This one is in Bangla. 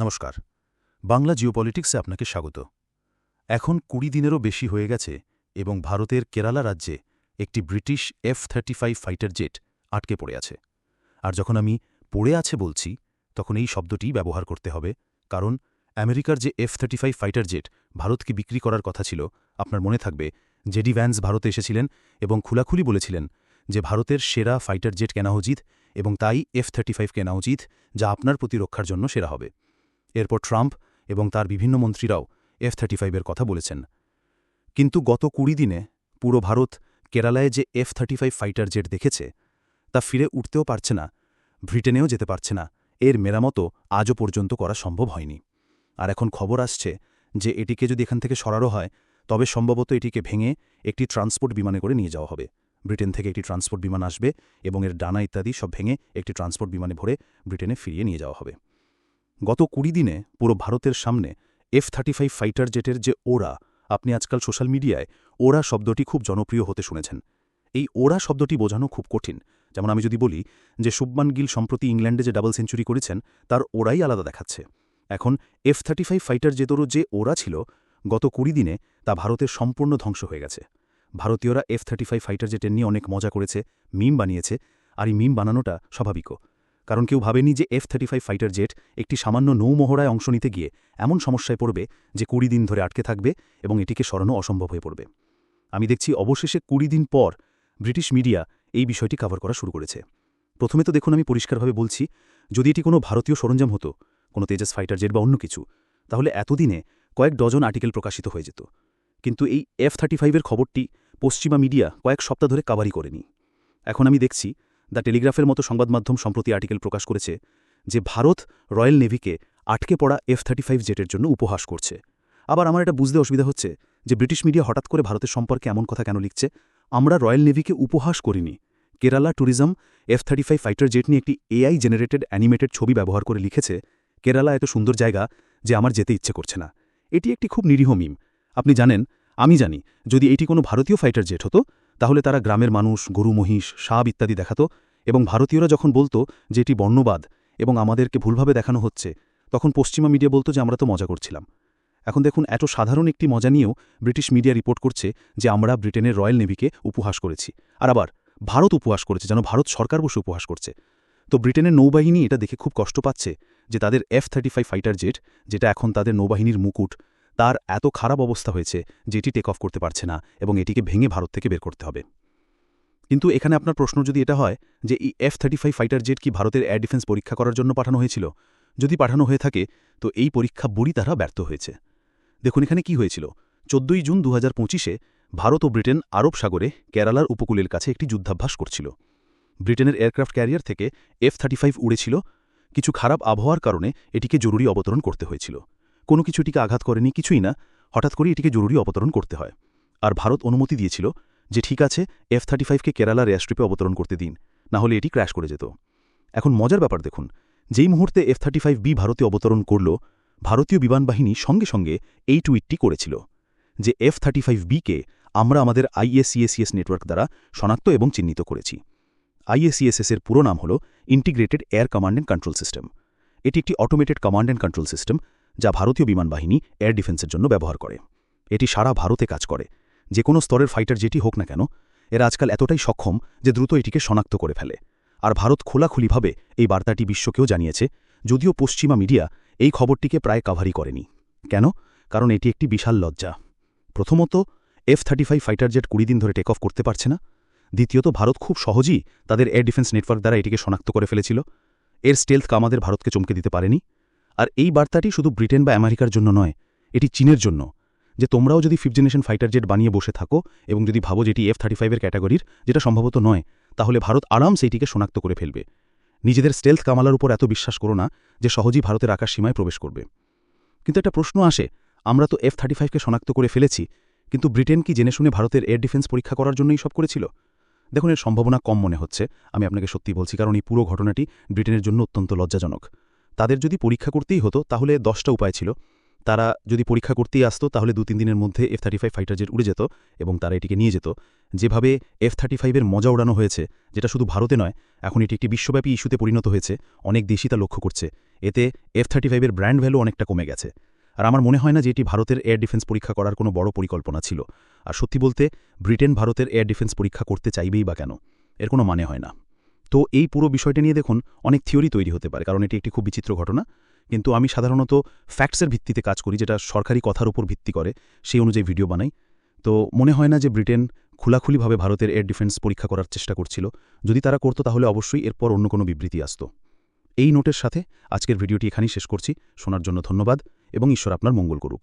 নমস্কার। বাংলা জিওপলিটিক্সে আপনাকে স্বাগত। এখন কুড়ি দিনেরও বেশি হয়ে গেছে এবং ভারতের কেরালা রাজ্যে একটি British F thirty five fighter jet আটকে পড়ে আছে। আর যখন আমি পড়ে আছে বলছি, তখন এই শব্দটি ব্যবহার করতে হবে, কারণ আমেরিকার যে F thirty five fighter jet ভারতকে বিক্রি করার কথা ছিল, আপনার মনে থাকবে, জেডি ভ্যান্স ভারতে এসেছিলেন এবং খুলাখুলি বলেছিলেন যে ভারতের সেরা ফাইটার জেট কেনা উচিত এবং তাই এফ থার্টি ফাইভ কেনা উচিত, যা আপনার প্রতিরক্ষার জন্য সেরা হবে। এরপর ট্রাম্প এবং তার বিভিন্ন মন্ত্রীরাও এফ থার্টি ফাইভের কথা বলেছেন। কিন্তু গত কুড়ি দিনে পুরো ভারত কেরালায় যে F thirty five fighter jet দেখেছে, তা ফিরে উঠতেও পারছে না, ব্রিটেনেও যেতে পারছে না। এর মেরামতো আজও পর্যন্ত করা সম্ভব হয়নি। আর এখন খবর আসছে যে এটিকে যদি এখান থেকে সরানো হয়, তবে সম্ভবত এটিকে ভেঙে একটি ট্রান্সপোর্ট বিমানে করে নিয়ে যাওয়া হবে। ব্রিটেন থেকে একটি ট্রান্সপোর্ট বিমান আসবে এবং এর ডানা ইত্যাদি সব ভেঙে একটি ট্রান্সপোর্ট বিমানে ভরে ব্রিটেনে ফিরিয়ে নিয়ে যাওয়া হবে। গত কুড়ি দিনে পুরো ভারতের সামনে এফ থার্টি ফাইভ ফাইটার জেটের যে ওরা আপনি আজকাল সোশ্যাল মিডিয়ায় ওরা শব্দটি খুব জনপ্রিয় হতে শুনেছেন। এই ওরা শব্দটি বোঝানো খুব কঠিন। যেমন আমি যদি বলি যে শুভমান গিল সম্প্রতি ইংল্যান্ডে যে ডাবল সেঞ্চুরি করেছেন, তার ওরাই আলাদা দেখাচ্ছে। এখন এফ থার্টি ফাইভ ফাইটার জেটেরও যে ওরা ছিল, গত কুড়ি দিনে তা ভারতের সম্পূর্ণ ধ্বংস হয়ে গেছে। ভারতীয়রা এফ থার্টি ফাইভ ফাইটার জেটের নিয়ে অনেক মজা করেছে মিম বানিয়েছে, আর এই মিম বানানোটা স্বাভাবিকও। কারণ কেউ ভাবেনি যে F thirty five fighter jet একটি সামান্য নৌমহড়ায় অংশ নিতে গিয়ে এমন সমস্যায় পড়বে যে কুড়ি দিন ধরে আটকে থাকবে এবং এটিকে সরানো অসম্ভব হয়ে পড়বে। আমি দেখছি অবশেষে কুড়ি দিন পর ব্রিটিশ মিডিয়া এই বিষয়টি কভার করা শুরু করেছে। প্রথমে তো দেখুন আমি পরিষ্কারভাবে বলছি, যদি এটি কোনো ভারতীয় সরঞ্জাম হতো, কোনো তেজাস ফাইটার জেট বা অন্য কিছু, তাহলে এতদিনে কয়েক ডজন আর্টিকেল প্রকাশিত হয়ে যেত। কিন্তু এই এফ থার্টি ফাইভের খবরটি পশ্চিমা মিডিয়া কয়েক সপ্তাহ ধরে কাভারি করেনি। এখন আমি দেখছি দ্য টেলিগ্রাফের মতো সংবাদমাধ্যম সম্প্রতি আর্টিকেল প্রকাশ করেছে যে ভারত রয়্যাল নেভিকে আটকে পড়া এফ থার্টি ফাইভ জেটের জন্য উপহাস করছে। আবার আমার এটা বুঝতে অসুবিধা হচ্ছে যে ব্রিটিশ মিডিয়া হঠাৎ করে ভারতের সম্পর্কে এমন কথা কেন লিখছে? আমরা রয়্যাল নেভিকে উপহাস করিনি। Kerala tourism F thirty five fighter jet নিয়ে একটি এআই জেনারেটেড অ্যানিমেটেড ছবি ব্যবহার করে লিখেছে, কেরালা এত সুন্দর জায়গা যে আমার যেতে ইচ্ছে করছে না। এটি একটি খুব নিরীহ মিম আপনি জানেন, আমি জানি, যদি এটি কোনো ভারতীয় ফাইটার জেট হতো তাহলে তারা গ্রামের মানুষ, গরু, মহিষ সাব ইত্যাদি দেখাত এবং ভারতীয়রা যখন বলতো যে এটি বর্ণবাদ এবং আমাদেরকে ভুলভাবে দেখানো হচ্ছে, তখন পশ্চিমা মিডিয়া বলতো যে আমরা তো মজা করছিলাম। এখন দেখুন, এত সাধারণ একটি মজা নিয়েও ব্রিটিশ মিডিয়া রিপোর্ট করছে যে আমরা ব্রিটেনের রয়্যাল নেভিকে উপহাস করেছি। আর আবার, ভারত উপহাস করেছে, যেন ভারত সরকার বসে উপহাস করছে। তো ব্রিটেনের নৌবাহিনী এটা দেখে খুব কষ্ট পাচ্ছে যে তাদের এফ থার্টি ফাইটার জেট যেটা এখন তাদের নৌবাহিনীর মুকুট তার এত খারাপ অবস্থা হয়েছে যে এটি টেক অফ করতে পারছে না এবং এটিকে ভেঙে ভারত থেকে বের করতে হবে। কিন্তু এখানে আপনার প্রশ্ন যদি এটা হয় যে এই F thirty five fighter jet কি ভারতের এয়ার ডিফেন্স পরীক্ষা করার জন্য পাঠানো হয়েছিল? যদি পাঠানো হয়ে থাকে, তো এই পরীক্ষা বুড়ি তারা ব্যর্থ হয়েছে। দেখুন এখানে কি হয়েছিল। চোদ্দই জুন দু হাজার ভারত ও ব্রিটেন আরব সাগরে কেরালার উপকূলের কাছে একটি যুদ্ধাভ্যাস করছিল। ব্রিটেনের এয়ারক্রাফট ক্যারিয়ার থেকে এফ থার্টি ফাইভ উড়েছিল। কিছু খারাপ আবহাওয়ার কারণে এটিকে জরুরি অবতরণ করতে হয়েছিল। কোনো কিছু এটিকে আঘাত করেনি, কিছুই না। হঠাৎ করে এটিকে জরুরি অবতরণ করতে হয়। আর ভারত অনুমতি দিয়েছিল যে, ঠিক আছে এফ থার্টি ফাইভকে কেরালার এয়ারস্ট্রিপে অবতরণ করতে দিন, না হলে এটি ক্র্যাশ করে যেত। এখন মজার ব্যাপার দেখুন, যেই মুহূর্তে এফ থার্টি ফাইভ বি ভারতে অবতরণ করল, ভারতীয় বিমানবাহিনী সঙ্গে সঙ্গে এই টুইটটি করেছিল যে এফ থার্টি ফাইভ বিকে আমরা আমাদের আইএসিএসিএস নেটওয়ার্ক দ্বারা শনাক্ত এবং চিহ্নিত করেছি। আইএসিএসএস এর পুরো নাম হল integrated air command and control system এটি একটি automated command and control system যা ভারতীয় বিমানবাহিনী এয়ার ডিফেন্সের জন্য ব্যবহার করে। এটি সারা ভারতে কাজ করে। যে কোনো স্তরের ফাইটার যেটি হোক না কেন, এরা আজকাল এতটাই সক্ষম যে দ্রুত এটিকে শনাক্ত করে ফেলে। আর ভারত খোলাখুলিভাবে এই বার্তাটি বিশ্বকেও জানিয়েছে, যদিও পশ্চিমা মিডিয়া এই খবরটিকে প্রায় কাভারি করেনি। কেন? কারণ এটি একটি বিশাল লজ্জা। প্রথমত F thirty five fighter jet কুড়ি দিন ধরে টেক অফ করতে পারছে না। দ্বিতীয়ত, ভারত খুব সহজেই তাদের এয়ার ডিফেন্স নেটওয়ার্ক দ্বারা এটিকে শনাক্ত করে ফেলেছিল। এর স্টেলথ কামাদের ভারতকে চমকে দিতে পারেনি। আর এই বার্তাটি শুধু ব্রিটেন বা আমেরিকার জন্য নয়, এটি চীনের জন্য, যে তোমরাও যদি ফিফথ জেনারেশন ফাইটার জেট বানিয়ে বসে থাকো এবং যদি ভাবো যেটি এফ থার্টি ফাইভের ক্যাটাগরির, যেটা সম্ভবত নয়, তাহলে ভারত আরাম সেইটিকে শনাক্ত করে ফেলবে। নিজেদের স্টেলথ কামালার উপর এত বিশ্বাস করো না যে সহজেই ভারতের আকাশ সীমায় প্রবেশ করবে। কিন্তু একটা প্রশ্ন আসে, আমরা তো এফ থার্টি ফাইভকে শনাক্ত করে ফেলেছি, কিন্তু ব্রিটেন কি জেনে শুনে ভারতের এয়ার ডিফেন্স পরীক্ষা করার জন্যই সব করেছিল? দেখুন, এর সম্ভাবনা কম মনে হচ্ছে, আমি আপনাকে সত্যি বলছি, কারণ এই পুরো ঘটনাটি ব্রিটেনের জন্য অত্যন্ত লজ্জাজনক। তাদের যদি পরীক্ষা করতেই হতো, তাহলে দশটা উপায় ছিল। তারা যদি পরীক্ষা করতেই আসতো, তাহলে দু তিন দিনের মধ্যে F thirty five fighter jet উড়ে যেত এবং তারা এটিকে নিয়ে যেত। যেভাবে এফ থার্টি ফাইভের মজা উড়ানো হয়েছে, যেটা শুধু ভারতে নয়, এখন এটি একটি বিশ্বব্যাপী ইস্যুতে পরিণত হয়েছে, অনেক দেশই তা লক্ষ্য করছে। এতে এফ থার্টি ফাইভের ব্র্যান্ড ভ্যালু অনেকটা কমে গেছে। আর আমার মনে হয় না যে এটি ভারতের এয়ার ডিফেন্স পরীক্ষা করার কোনো বড় পরিকল্পনা ছিল। আর সত্যি বলতে, ব্রিটেন ভারতের এয়ার ডিফেন্স পরীক্ষা করতে চাইবেই বা কেন? এর কোনো মানে হয় না। তো এই পুরো বিষয়টা নিয়ে দেখুন, অনেক থিওরি তৈরি হতে পারে, কারণ এটি একটি খুব বিচিত্র ঘটনা। কিন্তু আমি সাধারণত ফ্যাক্টসের ভিত্তিতে কাজ করি, যেটা সরকারি কথার উপর ভিত্তি করে, সেই অনুযায়ী ভিডিও বানাই। তো মনে হয় না যে ব্রিটেন খোলাখুলিভাবে ভারতের এয়ার ডিফেন্স পরীক্ষা করার চেষ্টা করছিল। যদি তারা করতো, তাহলে অবশ্যই এরপর অন্য কোনো বিবৃতি আসত। এই নোটের সাথে আজকের ভিডিওটি এখানেই শেষ করছি। শোনার জন্য ধন্যবাদ, এবং ঈশ্বর আপনার মঙ্গল করুক।